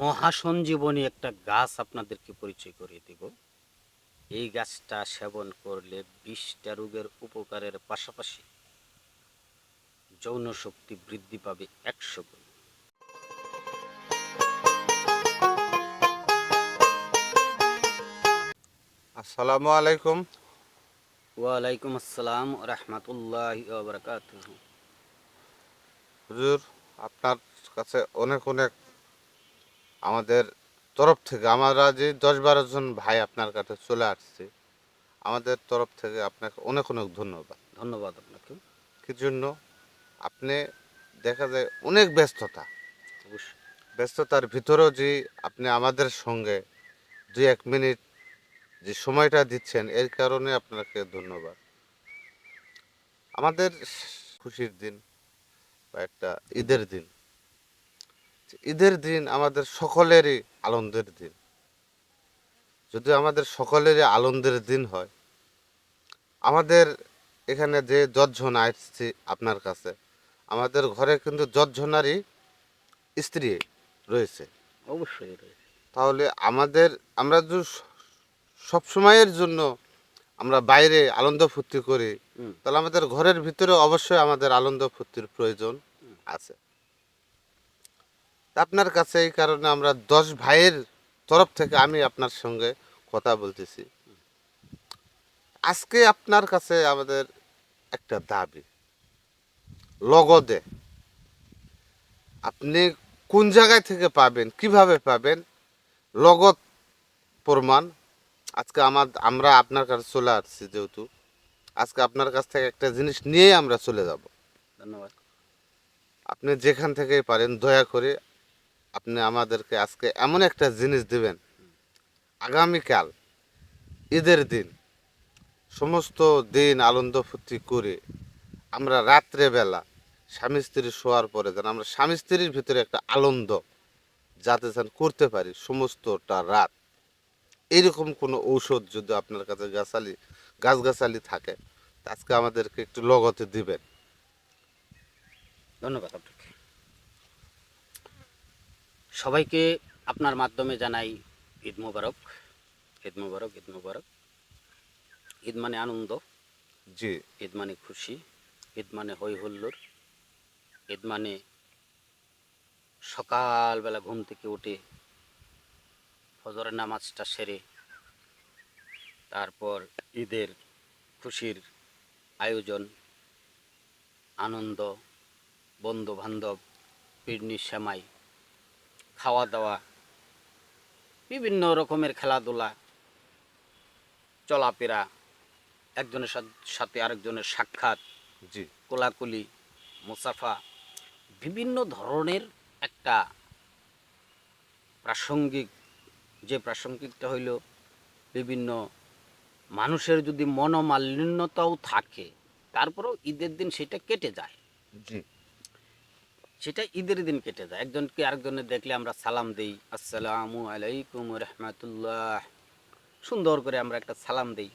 মহাসঞ্জীবনী একটা গাছ আপনাদেরকে পরিচয় করিয়ে দেব। এই গাছটা সেবন করলে বিশটা রোগের উপকারের পাশাপাশি যৌন শক্তি বৃদ্ধি পাবে একশো গুণ। আসসালামু আলাইকুম। ওয়ালাইকুম আসসালাম রহমতুল্লাহ হুজুর আপনার কাছে অনেক অনেক আমাদের তরফ থেকে আমরা যে দশ বারো জন ভাই আপনার কাছে চলে আসছি আমাদের তরফ থেকে আপনাকে অনেক অনেক ধন্যবাদ। ধন্যবাদ আপনাকে। কি জন্য? আপনি দেখা যায় অনেক ব্যস্ততা। ব্যস্ততার ভিতরেও যে আপনি আমাদের সঙ্গে দুই এক মিনিট যে সময়টা দিচ্ছেন এর কারণে আপনাকে ধন্যবাদ। আমাদের খুশির দিন বা একটা ঈদের দিন। ঈদের দিন আমাদের সকলেরই আনন্দের দিন। যদি আমাদের সকলেরই আনন্দের দিন হয় আমাদের এখানে যে যজ্জন আসছি আপনার কাছে আমাদের ঘরে কিন্তু যজ্জনারই স্ত্রী রয়েছে। অবশ্যই রয়েছে। তাহলে আমাদের আমরা যে সবসময়ের জন্য আমরা বাইরে আনন্দ ফুর্তি করি। তাহলে আমাদের ঘরের ভিতরে অবশ্যই আমাদের আনন্দ ফুর্তির প্রয়োজন আছে। আপনার কাছে এই কারণে আমরা দশ ভাইয়ের তরফ থেকে আমি আপনার সঙ্গে কথা বলতেছি। আজকে আপনার কাছে আমাদের একটা দাবি লগদে। আপনি কোন জায়গায় থেকে পাবেন কীভাবে পাবেন লগত প্রমাণ? আজকে আমার আমরা আপনার কাছে চলে আসছি যেহেতু। আজকে আপনার কাছ থেকে একটা জিনিস নিয়ে আমরা চলে যাব। ধন্যবাদ। আপনি যেখান থেকেই পারেন দয়া করে আপনি আমাদেরকে আজকে এমন একটা জিনিস দিবেন। আগামীকাল, ঈদের দিন, সমস্ত দিন আনন্দ ফুর্তি করে আমরা রাত্রেবেলা স্বামী স্ত্রী শোয়ার পরে যেন আমরা স্বামী স্ত্রীর ভিতরে একটা আনন্দ যাতে যেন করতে পারি সমস্তটা রাত। এইরকম কোনো ঔষধ যদি আপনার কাছে গাছালি, গাছগাছালি থাকে আজকে আমাদেরকে একটু লগতে দিবেন। ধন্যবাদ সবাইকে আপনার মাধ্যমে জানাই ঈদ মুবারক। ঈদ মুবারক ঈদ মুবারক। ঈদ মানে আনন্দ। জি। ঈদ মানে খুশি। ঈদ মানে হই হুল্লোড়। ঈদ মানে সকালবেলা ঘুম থেকে উঠে ফজরের নামাজটা সেরে তারপর ঈদের খুশির আয়োজন আনন্দ বন্ধু বান্ধব পিডনি সেমাই খাওয়া দাওয়া বিভিন্ন রকমের খেলাধুলা চলাফেরা একজনের সাথ- আরেকজনের সাক্ষাৎ জি। কোলাকুলি মুসাফা বিভিন্ন ধরনের একটা প্রাসঙ্গিক যে প্রাসঙ্গিকটা হইল বিভিন্ন মানুষের যদি মনোমালিন্যতাও থাকে তারপরেও ঈদের দিন সেটা কেটে যায়। জি। সেটা ঈদের দিন কেটে যায়। একজনকে আরেকজনের দেখলে আমরা সালাম দেই আসসালামু আলাইকুম রহমাতুল্লাহ। সুন্দর করে আমরা একটা সালাম দিই।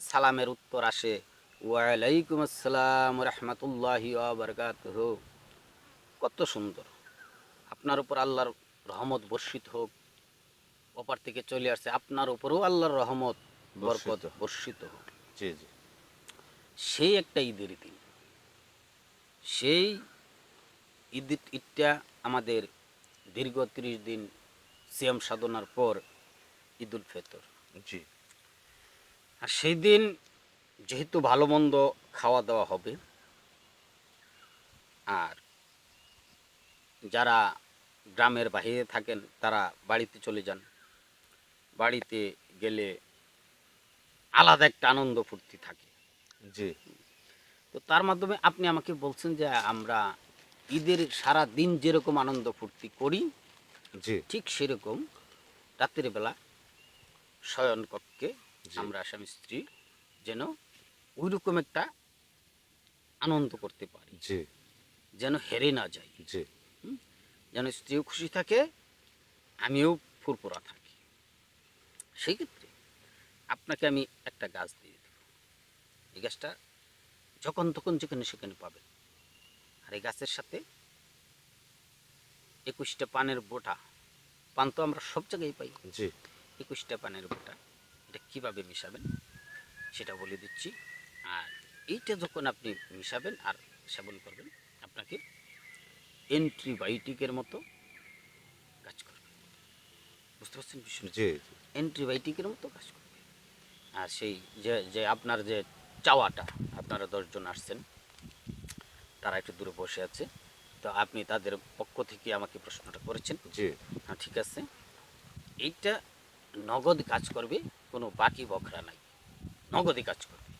সালামের উত্তর আসে ওয়ালাইকুম আসসালাম রহমতুল্লাহ বারকাত কত সুন্দর। আপনার উপর আল্লাহর রহমত বর্ষিত হোক অপার থেকে চলে আসছে আপনার উপরেও আল্লাহর রহমত বরকত বর্ষিত। বর্ষিত হোক। জি জি। সেই একটা ঈদের দিন। সেই ঈদ ঈদটা আমাদের দীর্ঘ ত্রিশ দিন সিয়াম সাধনার পর ঈদুল ফেতর। জি। আর সেই দিন যেহেতু ভালো মন্দ খাওয়া দাওয়া হবে আর যারা গ্রামের বাহিরে থাকেন তারা বাড়িতে চলে যান। বাড়িতে গেলে আলাদা একটা আনন্দ ফুর্তি থাকে। জি। তো তার মাধ্যমে আপনি আমাকে বলছেন যে আমরা ঈদের সারা দিন যেরকম আনন্দ ফুর্তি করি জি। ঠিক সেরকম রাতের বেলা শয়ন কক্ষে আমরা স্বামী স্ত্রী যেন ওই রকম একটা আনন্দ করতে পারি। জি। যেন হেরে না যাই। জি। যেন স্ত্রীও খুশি থাকে আমিও ফুরফুরা থাকি। সেই ক্ষেত্রে আপনাকে আমি একটা গাছ দিয়ে দেব। এই গাছটা যখন তখন যেখানে সেখানে পাবেন। আর এই গাছের সাথে একুশটা পানের বোটা। পান তো আমরা সব জায়গায় পাই। জি। একুশটা পানের বোটা। এটা কীভাবে মিশাবেন সেটা বলে দিচ্ছি। আর এইটা যখন আপনি মিশাবেন আর সেবন করবেন আপনাকে অ্যান্টিবায়োটিকের মতো কাজ করবে। বুঝতে পারছেন জি। অ্যান্টিবায়োটিকের মতো কাজ করবে। আর সেই যে যে আপনার যে চাওয়াটা আপনারা দশজন আসছেন তারা একটু দূরে বসে আছে। তো আপনি তাদের পক্ষ থেকে আমাকে প্রশ্নটা করেছেন। জি। হ্যাঁ ঠিক আছে। এইটা নগদ কাজ করবে কোনো বাকি বখরা নাই। নগদই কাজ করবে।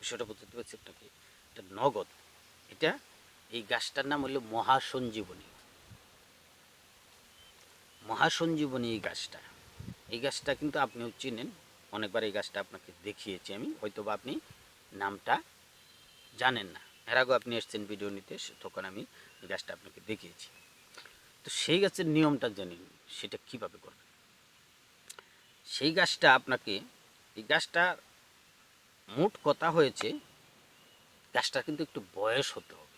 বিষয়টা বুঝতে পারছি আপনাকে? এটা নগদ। এটা এই গাছটার নাম হলো মহাসঞ্জীবনী। মহাসঞ্জীবনী এই গাছটা। এই গাছটা কিন্তু আপনিও চিনেন। অনেকবার এই গাছটা আপনাকে দেখিয়েছি আমি। হয়তো বা আপনি নামটা জানেন না। এর আগে আপনি এসছেন ভিডিও নিতে তখন আমি এই গাছটা আপনাকে দেখিয়েছি। তো সেই গাছের নিয়মটা জেনে সেটা কীভাবে করবেন? সেই গাছটা আপনাকে এই গাছটা মোট কথা হয়েছে গাছটা কিন্তু একটু বয়স হতে হবে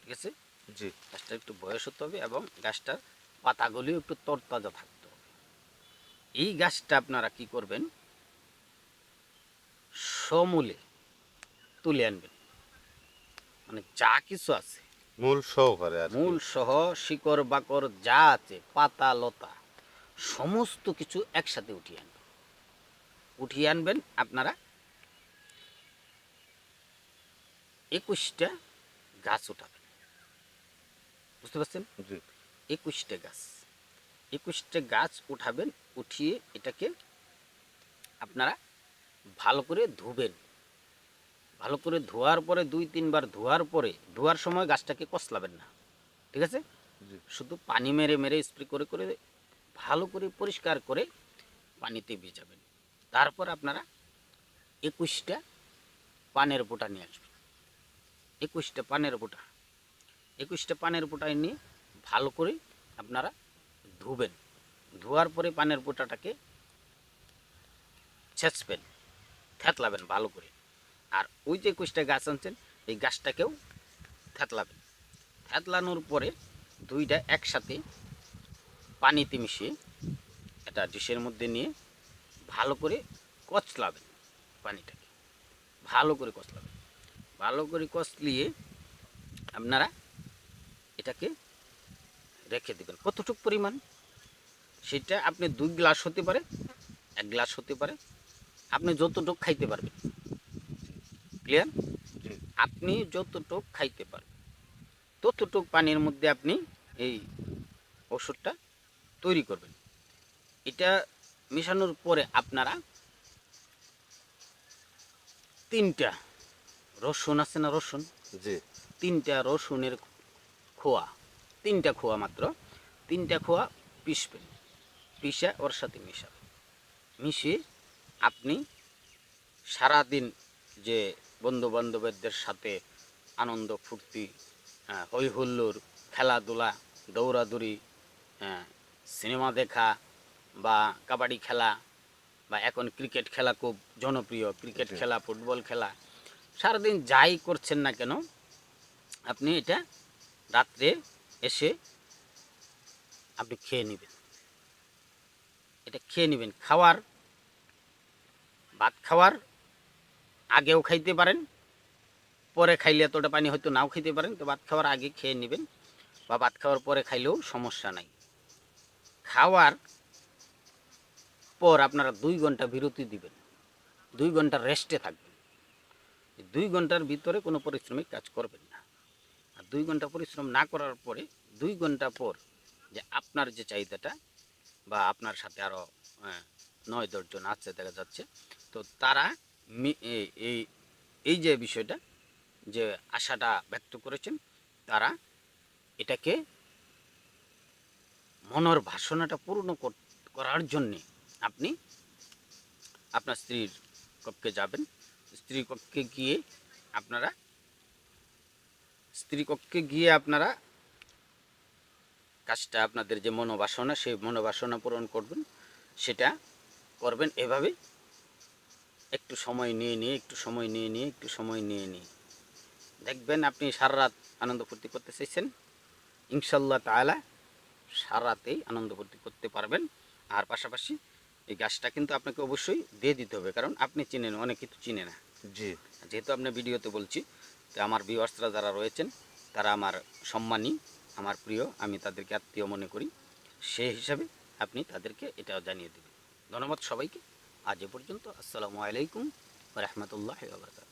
ঠিক আছে? জি। গাছটা একটু বয়স হতে হবে এবং গাছটার পাতাগুলিও একটু তরতাজা থাকতে হবে। এই গাছটা আপনারা কি করবেন? সমূলে তুলে আনবেন। মানে যা কিছু আছে। মূল সহকারে মূল সহ শিকড় বাকর যা আছে পাতা লতা সমস্ত কিছু একসাথে উঠিয়ে আনবেন। উঠিয়ে আনবেন আপনারা একুশটা গাছ উঠাবেন। বুঝতে পারছেন? একুশটা গাছ। একুশটা গাছ উঠাবেন উঠিয়ে এটাকে আপনারা ভালো করে ধুবেন। ভালো করে ধোয়ার পরে দুই তিনবার ধোয়ার পরে ধোয়ার সময় গাছটাকে কসলাবেন না। ঠিক আছে? শুধু পানি মেরে মেরে স্প্রে করে করে ভালো করে পরিষ্কার করে পানিতে ভিজাবেন। তারপর আপনারা একুশটা পানের বোটা নিয়ে আসবেন। একুশটা পানের বোটা। একুশটা পানের বোটায় নিয়ে ভালো করে আপনারা ধুবেন। ধোয়ার পরে পানের বোটাটাকে ছেঁচবেন থেতলাবেন ভালো করে। আর ওই যে একুশটা গাছ আনছেন, এই গাছটাকেও থেতলাবেন। থেতলানোর পরে দুইটা একসাথে পানিতে মিশিয়ে এটা ডিশের মধ্যে নিয়ে ভালো করে কচলাবেন পানিটাকে। ভালো করে কচলাবেন। ভালো করে কচলিয়ে আপনারা এটাকে রেখে দেবেন। কতটুকু পরিমাণ? সেটা আপনি দুই গ্লাস হতে পারে, এক গ্লাস হতে পারে। আপনি যতটুকু খাইতে পারবেন। ক্লিয়ার আপনি যতটুক খাইতে পারবেন ততটুক পানির মধ্যে আপনি এই ওষুধটা তৈরি করবেন। এটা মিশানোর পরে আপনারা তিনটা রসুন আছে না রসুন? জি। তিনটা রসুনের খোয়া তিনটা খোয়া মাত্র। তিনটা খোয়া পিসবেন পিসা ওর সাথে মিশাবেন। মিশিয়ে আপনি সারাদিন যে বন্ধু বান্ধবদের সাথে আনন্দ ফুর্তি হই হুল্লোড় খেলাধুলা দৌড়াদৌড়ি সিনেমা দেখা বা কাবাডি খেলা বা এখন ক্রিকেট খেলা খুব জনপ্রিয় ক্রিকেট খেলা ফুটবল খেলা। সারাদিন যাই করছেন না কেন আপনি এটা রাত্রে এসে আপনি খেয়ে নেবেন। এটা খেয়ে নেবেন। খাওয়ার ভাত খাওয়ার আগেও খাইতে পারেন, পরে খাইলে এতটা পানি হয়তো নাও খাইতে পারেন, তো ভাত খাওয়ার আগে খেয়ে নেবেন বা ভাত খাওয়ার পরে খাইলেও সমস্যা নাই। খাওয়ার পর আপনারা দুই ঘণ্টা বিরতি দিবেন, দুই ঘণ্টা রেস্টে থাকবেন। দুই ঘণ্টার ভিতরে কোনো পরিশ্রমিক কাজ করবেন না। আর দুই ঘণ্টা পরিশ্রম না করার পরে দুই ঘণ্টা পর যে আপনার যে চাহিদাটা বা আপনার সাথে আরও নয় দশজন আছে দেখা যাচ্ছে, তো তারা এই- এই যে বিষয়টা, যে আশাটা ব্যক্ত করেছেন, তারা এটাকে মনের ভাষণাটা পূর্ণ কর- করার জন্যে আপনি আপনার স্ত্রীর কক্ষে যাবেন। স্ত্রী কক্ষে গিয়ে আপনারা, স্ত্রী কক্ষে গিয়ে আপনারা কাজটা, আপনাদের যে মনোবাসনা, সেই মনোবাসনা পূরণ করবেন, সেটা করবেন। এভাবে একটু সময় নিয়ে নিয়ে একটু সময় নিয়ে নিয়ে একটু সময় নিয়ে নিয়ে। দেখবেন আপনি সারা রাত আনন্দ ফুর্তি করতে চাইছেন। ইনশাল্লাহ তালা সারা সারাতেই আনন্দ ফুর্তি করতে পারবেন। আর পাশাপাশি এই গাছটা কিন্তু আপনাকে অবশ্যই দিয়ে দিতে হবে কারণ আপনি চিনেন অনেক কিছু চিনে না। জি। যেহেতু আপনি ভিডিওতে বলছি তো আমার ভিউয়ার্সরা যারা রয়েছেন তারা আমার সম্মানী আমার প্রিয় আমি তাদেরকে আত্মীয় মনে করি। সেই হিসাবে আপনি তাদেরকে এটাও জানিয়ে দেবেন। ধন্যবাদ সবাইকে। আজ এ পর্যন্ত। আসসালামু আলাইকুম রহমতুল্লাহ বারকাত